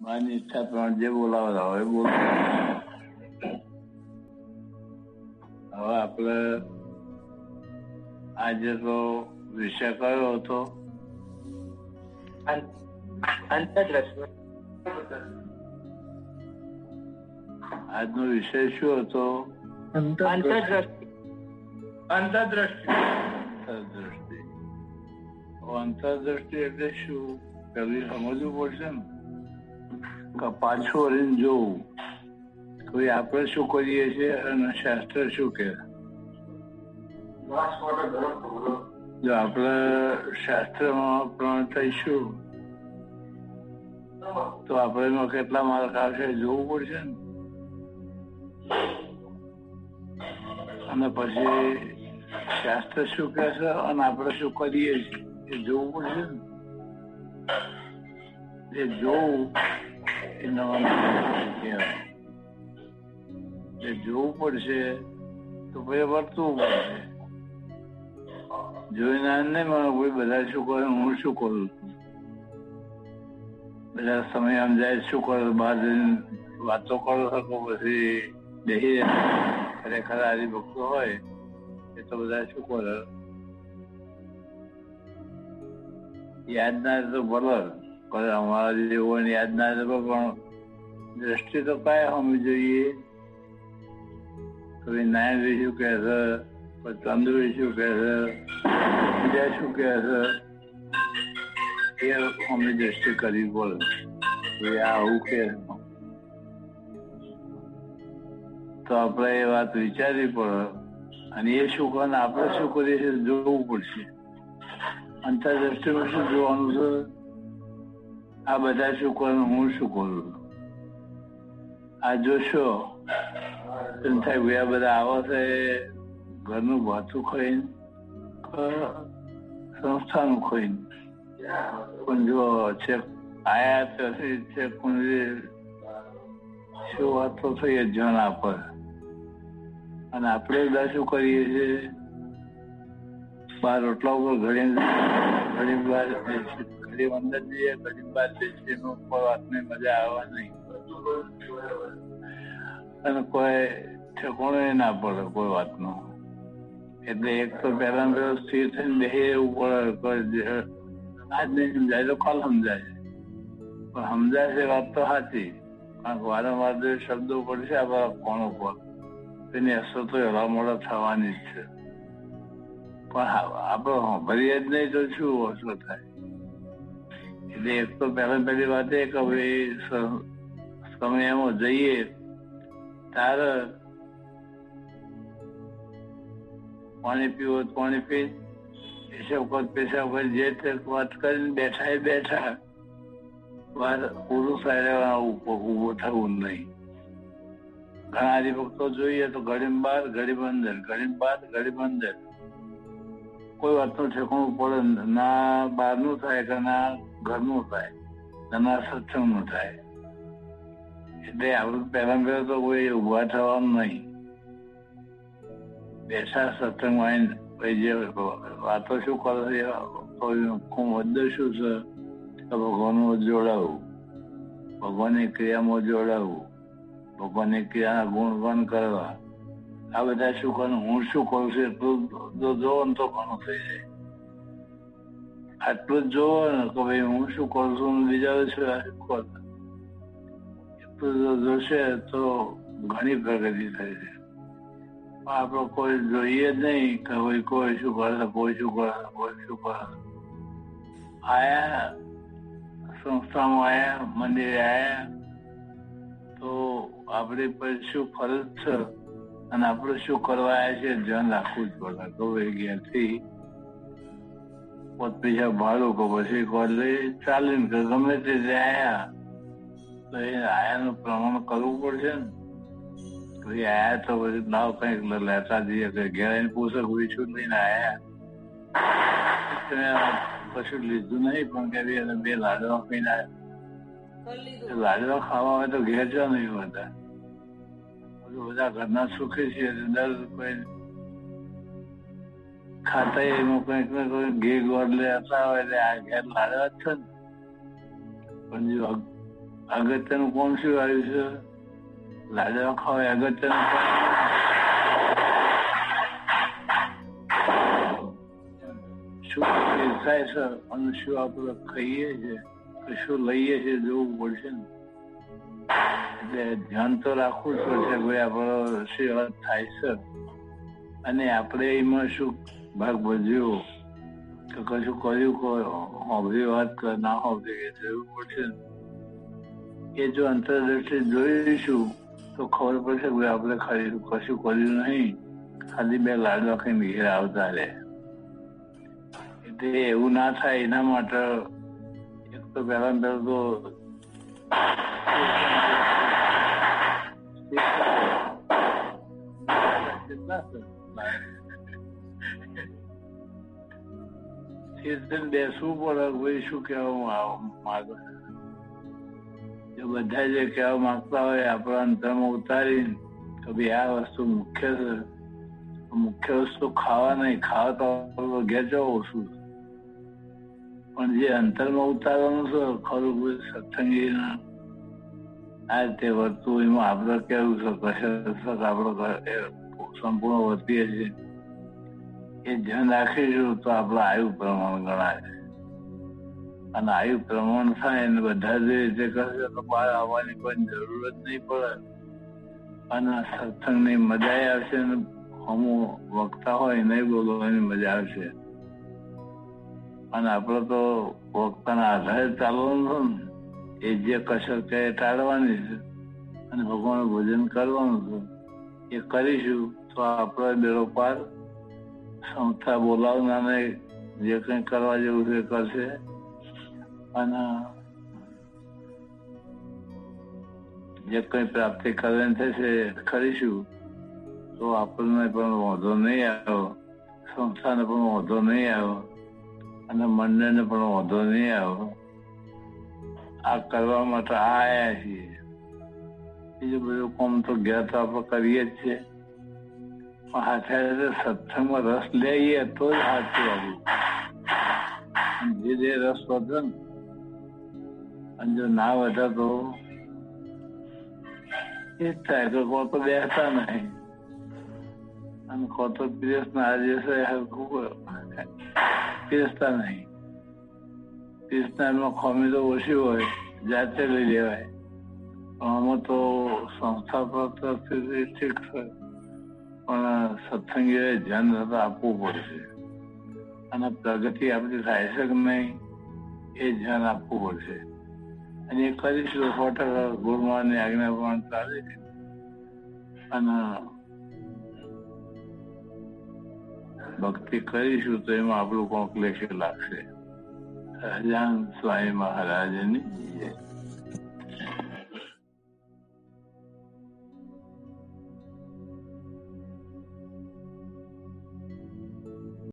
મારી ઈચ્છા પ્રમાણે જે બોલાવતા હોય એ બોલો. હવે આપણે આજે તો વિષય કયો હતો? આજનો વિષય શું હતો? અંતરદ્રષ્ટિ અંતરદ્રષ્ટિ અંતરદ્રષ્ટિ અંતરદ્રષ્ટિ એટલે શું? પેલું સમજવું પડશે ને. પાછું હરીને જોવું કોઈ આપણે શું કરીએ છીએ અને શાસ્ત્ર શું કહે? જો આપણે શાસ્ત્રમાં પ્રણ થઈશું, તો આપણે એમાં કેટલા માર્ક આવશે જોવું પડશે ને. અને પછી શાસ્ત્ર શું કહે છે અને આપણે શું કરીએ છીએ એ જોવું પડશે ને. જોવું એ નવા એ જોવું પડશે તો પછી વર્તવું પડશે જોઈને નહીં મારો કોઈ બધા શું કરે હું શું કરું બધા સમય આમ જાય શું કરો બહાર જઈને વાતો કરો શકો પછી બેસી ખરેખર હરિભક્તો હોય એ તો બધા શું કરે યાદ ના તો ભલે પણ અમારા જેવું યાદ ના રહે, પણ દ્રષ્ટિ તો કાંઈ હોવી જોઈએ. કોઈ નારાયણ શું કહે છે પછી તંદુરી શું કહે છે, બીજા શું કહે છે, એ અમે દ્રષ્ટિ કરવી પડે. આવું કે તો આપણે એ વાત વિચારવી પડે. અને એ શું કરે આપણે શું કરીએ છીએ, જોવું પડશે. અંતરદ્રષ્ટિમાં શું જોવાનું છે? આ બધા શું હું શું કરું આ જોશો સાહેબ આ બધા આવો છે, ઘરનું ભાતું ખોઈને સંસ્થાનું ખોઈને. પણ જો છે આયા ત્યાંથી છે કુંડી શું વાતો થઈ જણા આપે. અને આપણે બધા શું કરીએ છીએ? બાર રોટલા ઉપર ઘડી ઘડી બહાર ઘડી અંદર જઈએ બહાર બેસીએ એનો કોઈ વાતની મજા આવવા નહીં. અને કોઈ ઠેકોણું ના પડે કોઈ વાતનું. એટલે એક તો પહેલા પેલો થઈને બેસી એવું પડે આજ નહીં સમજાય તો કાલ સમજાય. પણ સમજાય છે વાત તો સાચી. કારણ કે વારંવાર જે શબ્દો પડશે આપણા કોણ ઉપર, તેની અસર તો એવા મોડા થવાની જ છે. પણ આપણે ભરીએ જ નહીં તો શું અસર થાય? એટલે એક તો પહેલા પહેલી વાત એ કે ભાઈ સમયમાં જઈએ, તારે, પાણી પીવો પાણી પી પેશાબ કર પેશાબ કરી જે તે વાત કરીને બેઠા એ બેઠા, વાર પુરુષ ઊભો થવું નહીં. ઘણા હરિભક્તો જોઈએ તો ઘડી બાર ઘડી અંદર ઘડી બાર ઘડી અંદર કોઈ વાતનું ઠેકાણું પડે ના બહારનું થાય કે ના ઘરનું થાય ના સત્સંગનું થાય? એટલે આપણે પહેલા પહેલા તો કોઈ ઊભા થવાનું નહીં. બેસા સત્સંગમાં આવીને જે વાતો શું કરે છે મુદ્દો શું છે કે ભગવાનમાં જોડાવું. ભગવાનની ક્રિયામાં જોડાવું. ભગવાનની ક્રિયાના ગુણગાન કરવા. આ બધા શું કરું હું શું કરું છું? એટલું જો તો ઘણું થઈ જાય. આટલું જ જોવો કે ભાઈ હું શું કરું છું એટલું જોશે તો ઘણી પ્રગતિ થઈ છે આપણે કોઈ જોઈએ જ નહીં કે ભાઈ કોઈ શું કરે કોઈ શું કરે કોઈ શું કરે આયા સંસ્થામાં આયા, મંદિરે આયા, તો આપણી પછી શું ફરજ છે? અને આપણે શું કરવા આવ્યા છે ધ્યાન રાખવું જ પડે. તો ઘેરથી પોત પૈસા ભાડું કે પછી કોલેજ ચાલીને ગમે તે આયા. તો એ આયાનું પ્રમાણ કરવું પડશે ને. પછી આયા તો પછી નાવ કંઈક લેતા જઈએ કે ઘેર આવીને પૂછે પૂછ્યું લઈને આયા. કશું લીધું નહીં પણ કે બે લાડવા પીને લાડવા ખાવા હોય તો ઘેર જ નહીં બધા. બધા ઘરના સુખી છે દર કોઈ ખાતા એમાં કંઈક ને કોઈ ઘી ગોળ લેતા હોય એટલે આ ઘેર લાડવા જ છે ને. પણ જો અગત્યનું કોણ શું આવ્યું છે? લાડવા ખાવા અગત્યનું? શું પીરસાય અને શું આપણે ખાઈએ છીએ? કે શું લઈએ છીએ જોવું પડશે ને? એટલે ધ્યાન તો રાખવું જ પડશે ભાઈ, આપણો સેવા થાય છે? અને આપણે એમાં શું ભાગ ભજ્યો કે કશું કર્યું હોભરી વાત કર ના હોભરી એ જોવું પડશે એ જો અંતરદ્રષ્ટિ જોઈશું તો ખબર પડશે કે આપણે ખાલી કશું કર્યું નહીં ખાલી બે લાડવા કઈ નીચે આવતા રહે એટલે એવું ના થાય એના માટે એક તો પહેલા પહેલા તો કેટલા છે? ચેતન બેસવું પડે ભાઈ શું કહેવા માંગે. જો બધા જે કહેવા માંગતા હોય, આપણા અંતરમાં ઉતારીને કે ભાઈ આ વસ્તુ મુખ્ય છે. મુખ્ય વસ્તુ ખાવા નહીં, ખાવા તો ઘેર જવું ઓછું પણ જે અંતરમાં ઉતારવાનું છે, ખરું કોઈ સત્સંગીના, આ રીતે વર્તું એમાં આપણે કેવું છે, કશે આપણે સંપૂર્ણ વર્તીએ છીએ એ ધ્યાન રાખીશું તો આપણા આયુ પ્રમાણ ગણાય અને આયુ પ્રમાણ થાય ને બધા જે રીતે કરશે તો બહાર આવવાની કોઈ જરૂર જ નહીં પડે. અને સત્સંગની મજા આવશે ને અમુક વક્તા હોય નહીં બોલવાની મજા આવશે. અને આપણે તો વક્તાના આધારે ચાલવાનું છે ને, એ જે કસર કહે ટાળવાની છે. અને ભગવાન ભોજન કરવાનું છે. એ કરીશું તો આપણે બેડો પાર સંસ્થા બોલાવનારને જે કંઈ કરવા જેવું છે, કરશે. અને જે કંઈ પ્રાપ્તિ કરવાની થશે કરીશું. તો આપણને પણ વાંધો નહીં આવ્યો સંસ્થાને પણ વાંધો નહીં આવ્યો અને મંડળને પણ વાંધો નહીં આવ્યો આ કરવા માટે આયા છીએ. બીજું બધું કામ તો ઘેર તો આપણે કરીએ જ છીએ. હાથે સત્સંગમાં રસ લઈએ તો જ સાચું આવ્યું. જે જે રસ વધે અને જો ના વધે તો એ જ થાય કે કોણ તો બેસતા નહીં. અને કોઈ તો પીરસ ના દિવસે પીરસતા નહીં. પીરસનારમાં ખોમી તો ઓછી હોય, જાતે લઈ લેવાય. આમાં તો સંસ્થા પર ઠીક છે. પણ સત્સંગીએ ધ્યાન આપવું પડશે અને પ્રગતિ આપણી થાય છે કે નહીં એ ધ્યાન આપવું પડશે અને એ કરીશું સો ટકા ગુરુમાની આજ્ઞા પણ ચાલે અને ભક્તિ કરીશું તો એમાં આપણું કોક લેખે લાગશે હજાન સ્વામી મહારાજની જય